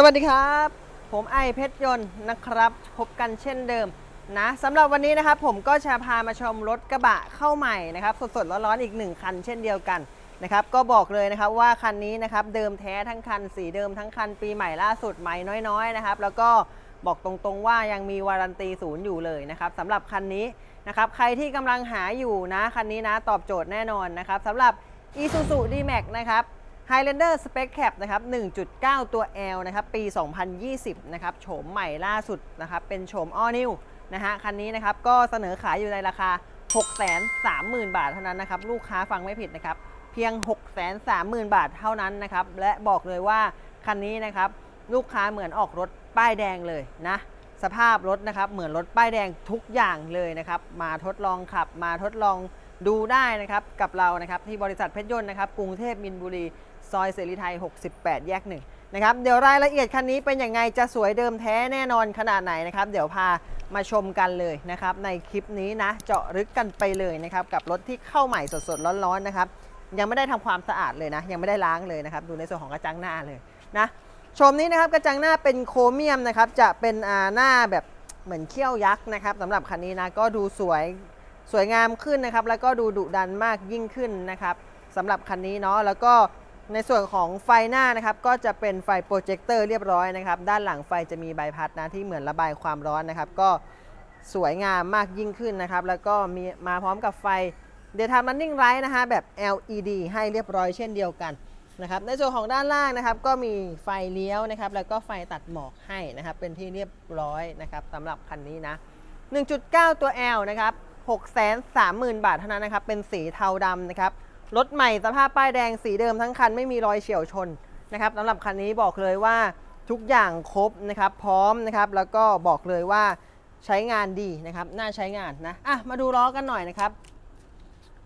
สวัสดีครับ ผมไอเพชรยนต์นะครับ พบกันเช่นเดิมนะสำหรับวันนี้นะครับผมก็จะพามาชมรถกระบะเข้าใหม่นะครับ สดๆร้อนๆอีกหนึ่งคันเช่นเดียวกันนะครับ ก็บอกเลยนะครับว่าคันนี้นะครับเดิมแท้ทั้งคันสีเดิมทั้งคันปีใหม่ล่าสุดใหม่น้อยๆนะครับ แล้วก็บอกตรงๆว่ายังมีวารันตีศูนย์อยู่เลยนะครับสำหรับคันนี้นะครับใครที่กำลังหาอยู่นะคันนี้นะตอบโจทย์แน่นอนนะครับสำหรับ Isuzu D-Max นะครับ Highlander Spec Cap นะครับ 1.9 ตัว L นะครับ ปี 2020 นะครับ โฉมใหม่ล่าสุดนะครับ เป็นโฉม All New นะฮะ คันนี้นะครับ ก็เสนอขายอยู่ในราคา 630,000 บาทเท่านั้นนะครับ ลูกค้าฟังไม่ผิดนะครับ เพียง 630,000 บาทเท่านั้นนะครับ และบอกเลยว่าคันนี้นะครับ ลูกค้าเหมือนออกรถป้ายแดงเลยนะ สภาพรถนะครับ เหมือนรถป้ายแดงทุกอย่างเลยนะครับ มาทดลองขับ มาทดลอง ดูได้นะครับกับเรานะครับที่บริษัทเพชรยนต์นะครับกรุงเทพมินบุรี ซอยเสรีไทย 68 แยกหนึ่งนะครับเดี๋ยวรายละเอียดคันนี้เป็นยังไงจะสวยเดิมแท้แน่นอนขนาดไหนนะครับ เดี๋ยวพามาชมกันเลยนะครับ ในคลิปนี้นะเจาะลึกกันไปเลยนะครับ กับรถที่เข้าใหม่สดๆร้อนๆนะครับ ยังไม่ได้ทำความสะอาดเลยนะ ยังไม่ได้ล้างเลยนะครับ ดูในส่วนของกระจังหน้าเลยนะชมนี้นะครับกระจังหน้าเป็นโครเมียมนะครับ จะเป็นหน้าแบบเหมือนเขี้ยวยักษ์นะครับสำหรับคันนี้นะก็ดูสวย สวยงามขึ้นนะครับ แล้วก็ดูดุดันมากยิ่งขึ้นนะครับสำหรับคันนี้เนาะแล้วก็ในส่วนของไฟหน้านะครับ ก็จะเป็นไฟโปรเจคเตอร์เรียบร้อยนะครับ ด้านหลังไฟจะมีใบพัดนะที่เหมือนระบายความร้อนนะครับ ก็สวยงามมากยิ่งขึ้นนะครับ แล้วก็มีมาพร้อมกับไฟ Daytime Running Light นะฮะแบบ LED ให้เรียบร้อยเช่นเดียวกันนะครับ ในส่วนของด้านล่างนะครับ ก็มีไฟเลี้ยวนะครับ แล้วก็ไฟตัดหมอกให้นะครับ เป็นที่เรียบร้อยนะครับสำหรับคันนี้นะ 1.9 ตัว L นะครับ 630,000 บาทเท่านั้นนะครับ เป็นสีเทาดำนะครับ รถใหม่สภาพป้ายแดงสีเดิมทั้งคันไม่มีรอยเฉียวชนนะครับสำหรับคันนี้บอกเลยว่าทุกอย่างครบนะครับ พร้อมนะครับ แล้วก็บอกเลยว่าใช้งานดีนะครับ น่าใช้งานนะ อะ มาดูล้อกันหน่อยนะครับ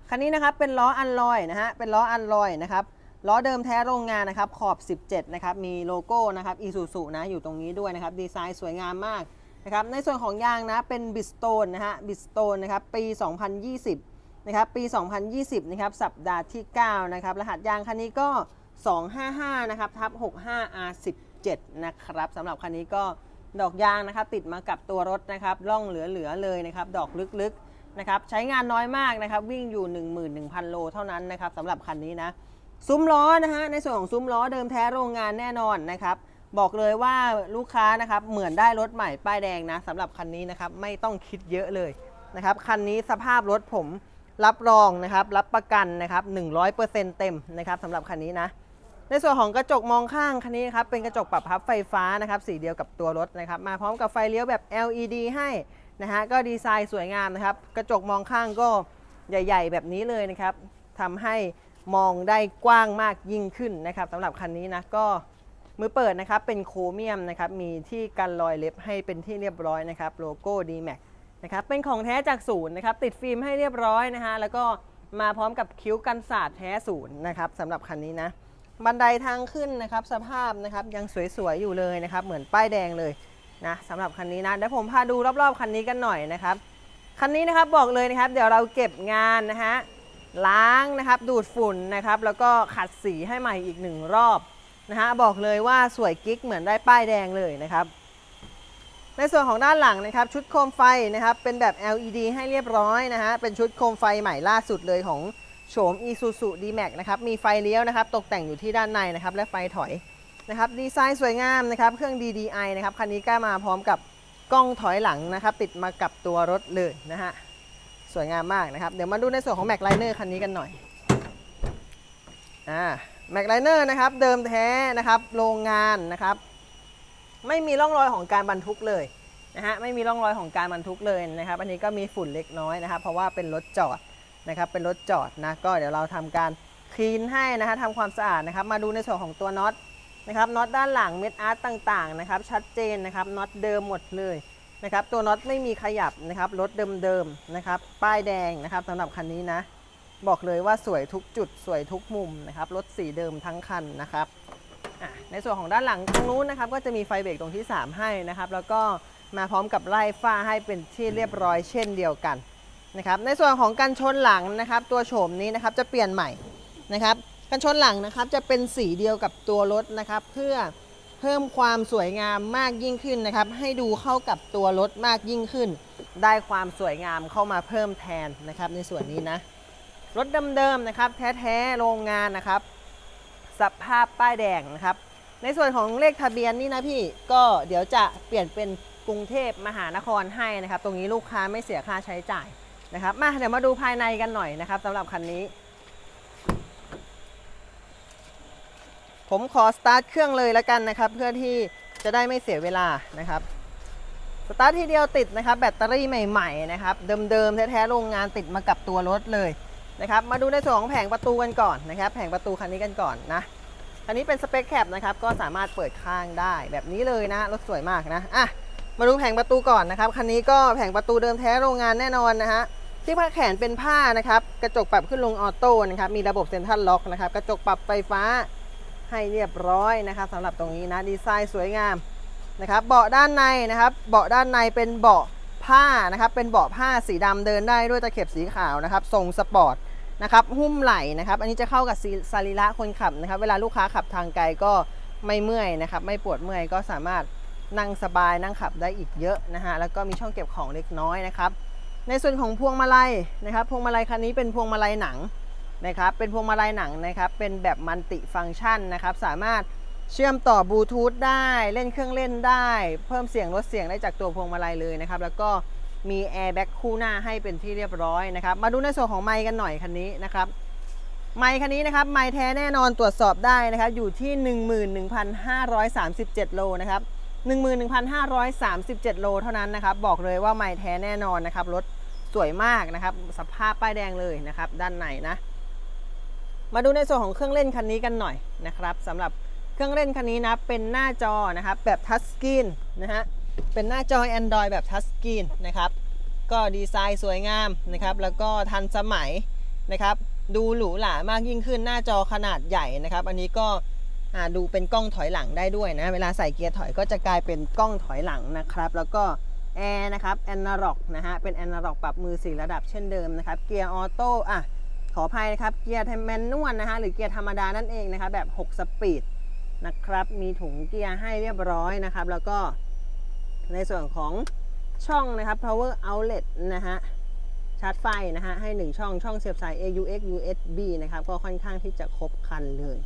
คันนี้นะครับเป็นล้ออันลอยนะฮะ เป็นล้ออันลอยนะครับล้อเดิมแท้โรงงานนะครับขอบ 17 นะครับ มีโลโก้นะครับอีซูซูนะอยู่ตรงนี้ด้วยนะครับ ดีไซน์สวยงามมาก นะครับในส่วนของยางนะเป็นบิสโตนนะฮะบิสโตนนะครับปี 2020นะครับปี 2020นะครับสัปดาห์ที่ 9 นะครับ รหัสยางคันนี้ก็ 255 นะครับทับ 65R17 นะครับสำหรับคันนี้ก็ดอกยางนะครับติดมากับตัวรถนะครับล่องเหลือๆเลยนะครับ ดอกลึกๆนะครับใช้งานน้อยมากนะครับ วิ่งอยู่ 11,000 โลเท่านั้นนะครับสำหรับคันนี้นะ ซุ้มล้อนะฮะในส่วนของซุ้มล้อเดิมแท้โรงงานแน่นอนนะครับ บอกเลยว่าลูกค้านะครับเหมือนได้รถใหม่ป้ายแดงนะสำหรับคันนี้นะครับไม่ต้องคิดเยอะเลยนะครับคันนี้สภาพรถผมรับรองนะครับรับประกันนะครับ100%เต็มนะครับสำหรับคันนี้นะในส่วนของกระจกมองข้างคันนี้ครับเป็นกระจกปรับพับไฟฟ้านะครับสีเดียวกับตัวรถนะครับมาพร้อมกับไฟเลี้ยวแบบ LED ให้นะฮะก็ดีไซน์สวยงามนะครับกระจกมองข้างก็ใหญ่ ๆ แบบนี้เลยนะครับทำให้มองได้กว้างมากยิ่งขึ้นนะครับสำหรับคันนี้นะก็ มือเปิดนะครับเป็นโครเมียมนะครับมีที่กันรอยเล็บให้เป็นที่เรียบร้อยนะครับโลโก้ D-Max นะครับเป็นของแท้จากศูนย์นะครับติดฟิล์มให้เรียบร้อยนะฮะแล้วก็มาพร้อมกับคิ้วกันศาสตร์แท้ศูนย์นะครับสำหรับคันนี้นะบันไดทางขึ้นนะครับสภาพนะครับยังสวยๆอยู่เลยนะครับเหมือนป้ายแดงเลยนะสำหรับคันนี้นะเดี๋ยวผมพาดูรอบๆคันนี้กันหน่อยนะครับคันนี้นะครับบอกเลยนะครับ เดี๋ยวเราเก็บงานนะฮะล้างนะครับดูดฝุ่นนะครับแล้วก็ขัดสีให้ใหม่อีกหนึ่งรอบ นะฮะบอกเลยว่าสวยกิ๊กเหมือนได้ป้ายแดงเลยนะครับ ในส่วนของด้านหลังนะครับชุดโคมไฟนะครับเป็นแบบ LED ให้เรียบร้อยนะฮะเป็นชุดโคมไฟใหม่ล่าสุดเลยของโฉม Isuzu D-Max นะครับมีไฟเลี้ยวนะครับตกแต่งอยู่ที่ด้านในนะครับและไฟถอยนะครับดีไซน์สวยงามนะครับเครื่อง DDI นะครับคันนี้ก็มาพร้อมกับกล้องถอยหลังนะครับติดมากับตัวรถเลยนะฮะสวยงามมากนะครับ เดี๋ยวมาดูในส่วนของ Mac Liner คันนี้กันหน่อยอ่า Mac Liner นะครับเดิมแท้นะครับโรงงานนะครับ ไม่มีร่องรอยของการบรรทุกเลยนะฮะไม่มีร่องรอยของการบรรทุกเลยนะครับ อันนี้ก็มีฝุ่นเล็กน้อยนะครับ เพราะว่าเป็นรถจอดนะครับเป็นรถจอดนะก็เดี๋ยวเราทำการคลีนให้นะฮะทำความสะอาดนะครับ มาดูในส่วนของตัวน็อตนะครับน็อตด้านหลังเม็ดอาร์ตต่างๆนะครับ ชัดเจนนะครับน็อตเดิมหมดเลยนะครับ ตัวน็อตไม่มีขยับนะครับรถเดิมๆนะครับ ป้ายแดงนะครับสำหรับคันนี้นะ บอกเลยว่าสวยทุกจุดสวยทุกมุมนะครับรถสีเดิมทั้งคันนะครับในส่วนของด้านหลังตรงนู้นนะครับก็จะมีไฟเบรกตรงที่ 3 ให้นะครับ แล้วก็มาพร้อมกับไล่ฝ้าให้เป็นที่เรียบร้อยเช่นเดียวกันนะครับในส่วนของกันชนหลังนะครับ ตัวโฉมนี้นะครับจะเปลี่ยนใหม่นะครับกันชนหลังนะครับจะเป็นสีเดียวกับตัวรถนะครับ เพื่อเพิ่มความสวยงามมากยิ่งขึ้นนะครับ ให้ดูเข้ากับตัวรถมากยิ่งขึ้น ได้ความสวยงามเข้ามาเพิ่มแทนนะครับในส่วนนี้นะ รถเดิมๆนะครับ แท้ๆโรงงานนะครับ สภาพป้ายแดงนะครับ ในส่วนของเลขทะเบียนนี่นะพี่ก็เดี๋ยวจะเปลี่ยนเป็นกรุงเทพมหานครให้นะครับ ตรงนี้ลูกค้าไม่เสียค่าใช้จ่ายนะครับมาเดี๋ยวมาดูภายในกันหน่อยนะครับสำหรับคันนี้ ผมขอสตาร์ทเครื่องเลยแล้วกันนะครับ เพื่อที่จะได้ไม่เสียเวลานะครับสตาร์ททีเดียวติดนะครับ แบตเตอรี่ใหม่ ๆ นะครับ เดิมๆแท้ๆโรงงานติดมากับตัวรถเลย นะครับมาดูในส่วนของแผงประตูกันก่อนนะครับ แผงประตูคันนี้กันก่อนนะคันนี้เป็นสเปคแคปนะครับก็สามารถเปิดข้างได้แบบนี้เลยนะรถสวยมากนะอะมาดูแผงประตูก่อนนะครับคันนี้ก็แผงประตูเดิมแท้โรงงานแน่นอนนะฮะที่ผ้าแขนเป็นผ้านะครับกระจกปรับขึ้นลงออโต้นะครับมีระบบเซ็นทรัลล็อกนะครับกระจกปรับไฟฟ้าให้เรียบร้อยนะครับสำหรับตรงนี้นะดีไซน์สวยงามนะครับเบาะด้านในนะครับ เบาะด้านในเป็นเบาะ ผ้านะครับเป็นเบาะผ้าสีดำเดินได้ด้วยตะเข็บสีขาวนะครับทรงสปอร์ตนะครับหุ้มไหล่นะครับอันนี้จะเข้ากับซีสรีระคนขับนะครับ เวลาลูกค้าขับทางไกลก็ไม่เมื่อยนะครับไม่ปวดเมื่อยก็สามารถนั่งสบายนั่งขับได้อีกเยอะนะฮะแล้วก็มีช่องเก็บของเล็กน้อยนะครับ ในส่วนของพวงมาลัยนะครับ พวงมาลัยคันนี้เป็นพวงมาลัยหนังนะครับ เป็นพวงมาลัยหนังนะครับ เป็นแบบมัลติฟังก์ชันนะครับ สามารถ เชื่อมต่อบลูทูธได้เล่นเครื่องเล่นได้ เพิ่มเสียงลดเสียงได้จากตัวพวงมาลัยเลยนะครับ แล้วก็มีแอร์แบ็กคู่หน้าให้เป็นที่เรียบร้อยนะครับ มาดูในส่วนของไมค์กันหน่อยคันนี้นะครับไมค์คันนี้นะครับไมค์แท้แน่นอนตรวจสอบได้นะครับ อยู่ที่ 11,537 โลนะครับ 11,537 โลเท่านั้นนะครับ บอกเลยว่าไมค์แท้แน่นอนนะครับรถสวยมากนะครับ สภาพป้ายแดงเลยนะครับ ด้านในนะ มาดูในส่วนของเครื่องเล่นคันนี้กันหน่อยนะครับสำหรับ เครื่องเล่นคันนี้นะเป็นหน้าจอนะครับแบบทัชสกรีนนะฮะเป็นหน้าจอ Android แบบทัชสกรีนนะครับก็ดีไซน์สวยงามนะครับแล้วก็ทันสมัยนะครับดูหรูหรามากยิ่งขึ้นหน้าจอขนาดใหญ่นะครับอันนี้ก็ดูเป็นกล้องถอยหลังได้ด้วยนะเวลาใส่เกียร์ถอยก็จะกลายเป็นกล้องถอยหลังนะครับแล้วก็แอร์นะครับแอนาล็อกนะฮะเป็นแอนาล็อกปรับมือ4ระดับเช่นเดิมนะครับเกียร์ออโต้อะขออภัยนะครับเกียร์แมนนวลนะฮะหรือเกียร์ธรรมดานั่นเองนะครับแบบ 6 สปีด นะครับ มีถุงเกียร์ให้เรียบร้อยนะครับ แล้วก็ในส่วนของช่องนะครับ power outlet นะฮะชาร์จไฟนะฮะให้ 1 ช่องช่องเสียบสาย AUX USB นะครับ ก็ค่อนข้างที่จะครบคันเลย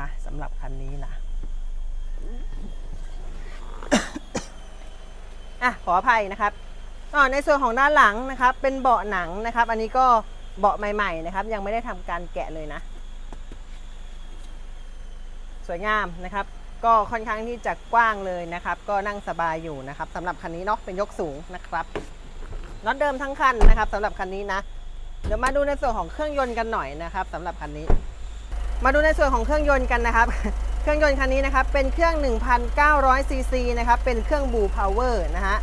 นะสำหรับคันนี้นะอะขออภัยนะครับอ๋อในส่วนของด้านหลังนะครับ เป็นเบาะหนังนะครับ อันนี้ก็เบาะใหม่ ๆ นะครับ ยังไม่ได้ทำการแกะเลยนะ สวยงามนะครับ ก็ค่อนข้างที่จะกว้างเลยนะครับ ก็นั่งสบายอยู่นะครับสำหรับคันนี้เนาะเป็นยกสูงนะครับน็อตเดิมทั้งคันนะครับสำหรับคันนี้นะเดี๋ยวมาดูในส่วนของเครื่องยนต์กันหน่อยนะครับสำหรับคันนี้ มาดูในส่วนของเครื่องยนต์กันนะครับ เครื่องยนต์คันนี้นะครับเป็นเครื่อง 1,900ซีซีนะครับเป็นเครื่องบูพาวเวอร์นะฮะ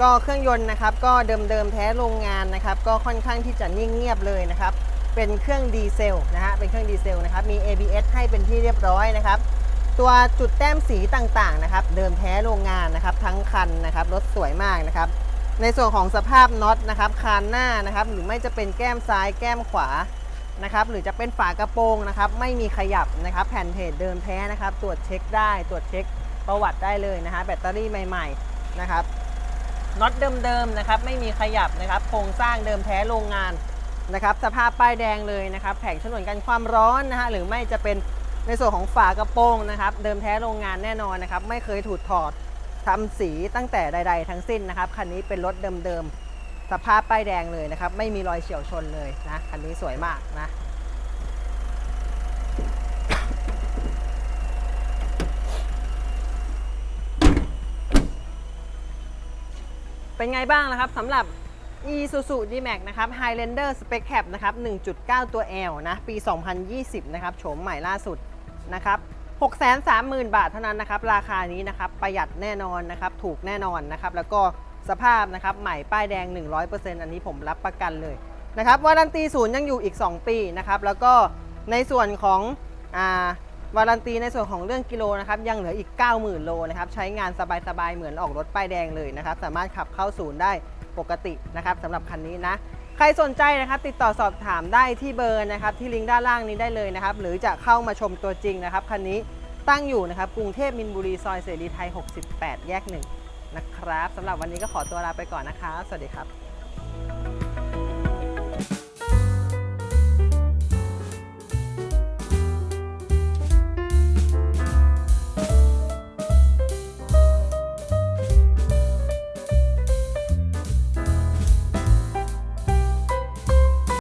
ก็เครื่องยนต์นะครับก็เดิมๆแท้โรงงานนะครับ ก็ค่อนข้างที่จะนิ่งเงียบเลยนะครับ เป็นเครื่องดีเซลนะฮะเป็นเครื่องดีเซลนะครับมี ABS ให้เป็นที่เรียบร้อยนะครับ ตัวจุดแต้มสีต่างๆนะครับ เดิมแท้โรงงานนะครับ ทั้งคันนะครับรถสวยมากนะครับ ในส่วนของสภาพน็อตนะครับคานหน้านะครับ หรือไม่จะเป็นแก้มซ้ายแก้มขวานะครับ หรือจะเป็นฝากระโปรงนะครับ ไม่มีขยับนะครับ แผ่นเพจเดิมแท้นะครับ ตรวจเช็คได้ตรวจเช็คประวัติได้เลยนะฮะแบตเตอรี่ใหม่ๆนะครับน็อตเดิมๆนะครับ ไม่มีขยับนะครับ โครงสร้างเดิมแท้โรงงาน นะครับสภาพป้ายแดงเลยนะครับแผงฉนวนกันความร้อนนะฮะหรือไม่จะเป็นในส่วนของฝากระโปรงนะครับเดิมแท้โรงงานแน่นอนนะครับไม่เคยถูกถอดทำสีตั้งแต่ใด ๆ ทั้งสิ้นนะครับคันนี้เป็นรถเดิมๆสภาพป้ายแดงเลยนะครับไม่มีรอยเฉียวชนเลยนะคันนี้สวยมากนะเป็นไงบ้างนะครับสำหรับ Isuzu D-Max นะครับ Highlander Spec Cab นะครับ 1.9 ตัว L นะ ปี 2020 นะครับ โฉมใหม่ล่าสุดนะครับ 630,000 บาทเท่านั้นนะครับ ราคานี้นะครับ ประหยัดแน่นอนนะครับ ถูกแน่นอนนะครับ แล้วก็สภาพนะครับ ใหม่ป้ายแดง 100%อันนี้ผมรับประกันเลยนะครับ วารันตีศูนย์ยังอยู่อีก 2 ปีนะครับ แล้วก็ในส่วนของอ่าวารันตีในส่วนของเรื่องกิโลนะครับยังเหลืออีก 90,000 โลนะครับ ใช้งานสบายๆ เหมือนออกรถป้ายแดงเลยนะครับ สามารถขับเข้าศูนย์ได้ ปกตินะครับสำหรับคันนี้นะ ใครสนใจนะครับติดต่อสอบถามได้ที่เบอร์นะครับที่ลิงก์ด้านล่างนี้ได้เลยนะครับ หรือจะเข้ามาชมตัวจริงนะครับคันนี้ตั้งอยู่นะครับกรุงเทพมินบุรีซอยเสรีไทย 68 แยก1นะครับสำหรับวันนี้ก็ขอตัวลาไปก่อนนะคะ สวัสดีครับ